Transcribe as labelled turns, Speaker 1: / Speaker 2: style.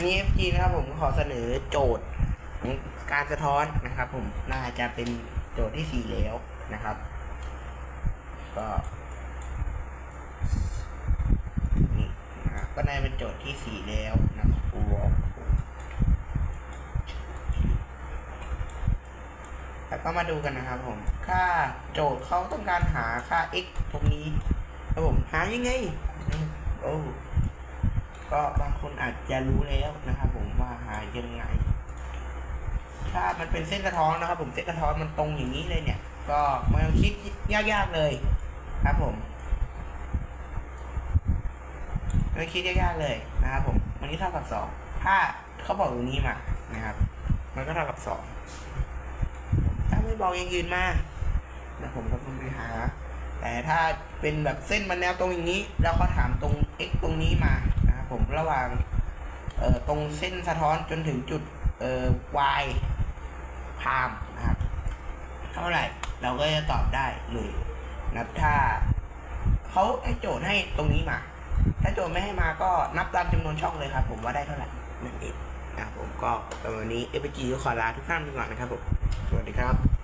Speaker 1: วันนี้ FG นะครับผมขอเสนอโจทย์การสะท้อนนะครับ ผมน่าจะเป็นโจทย์ที่สี่แล้วนะครับ ก็นี่นะก็น่าเป็นโจทย์ที่สี่แล้วนะครับแล้วก็มาดูกันนะครับ ผมค่าโจทย์เขาต้องการหาค่า x ตรงนี้ครับผมหายังไงโอ้ ก็บางคนอาจจะรู้แล้วนะครับผมว่าหายังไง ถ้ามันเป็นเส้นสะท้อนนะครับ ผมเส้นสะท้อนมันตรงอย่างนี้เลยเนี่ย ก็ไมันคิดยากๆเลยครับผมไม่คิดยากๆเลยนะครับผมมันนี้เท่ากับสองถ้าเขาบอกตรงนี้มานะครับ มันก็เท่ากับสองถ้าไม่บอกย่างอื่นมาแล้วผมก็ต้องไปหา แต่ถ้าเป็นแบบเส้นมันแนวตรงอย่างนี้ แล้วเขาถามตรง x ตรงนี้มา ผมระหว่างเอ่อตรงเส้นสะท้อนจนถึงจุดเอ่อ y พามนะครับ เท่าไหร่เราก็จะตอบได้เลยนะครับถ้าเขาให้โจทย์ให้ตรงนี้มา ถ้าโจทย์ไม่ให้มาก็นับตามจำนวนช่องเลยครับ ผมว่าได้เท่าไหร่นั่นเองนะครับผมก็ประมาณนี้เอฟจีก็ขอลาทุกท่านไปก่อนนะครับผมสวัสดีครับ